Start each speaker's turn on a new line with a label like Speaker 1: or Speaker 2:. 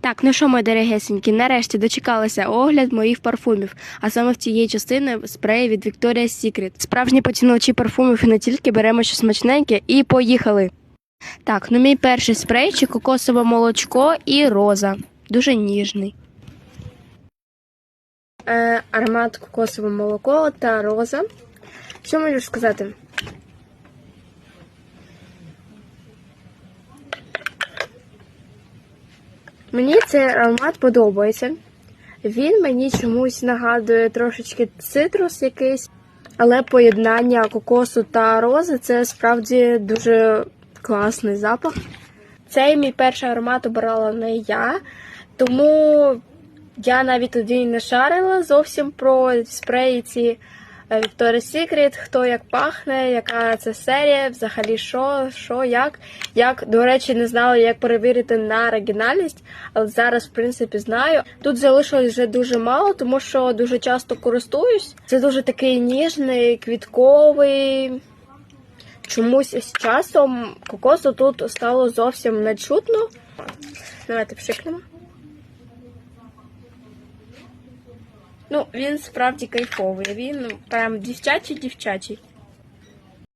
Speaker 1: Так, ну що, мої дорогесенькі, нарешті дочекалася огляд моїх парфумів, а саме в цієї частини спреї від Victoria's Secret. Справжні поціновувачі парфумів і не тільки беремо щось смачненьке і поїхали. Так, ну мій перший спрейчик кокосове молочко і роза. Дуже ніжний. Е, аромат кокосове молоко та роза. Що можу сказати? Мені цей аромат подобається. Він мені чомусь нагадує трошечки цитрус якийсь, але поєднання кокосу та рози це справді дуже класний запах. Цей мій перший аромат обирала не я, тому я навіть тоді не шарила зовсім про спреї ці Victoria's Secret, хто як пахне, яка це серія, взагалі що, що, як. Як, до речі, не знала, як перевірити на оригінальність, але зараз, в принципі, знаю. Тут залишилось вже дуже мало, тому що дуже часто користуюсь. Це дуже такий ніжний, квітковий. Чомусь з часом кокосу тут стало зовсім не чутно. Давайте пшикнемо. Ну, він справді кайфовий. Він прям дівчачий дівчачий.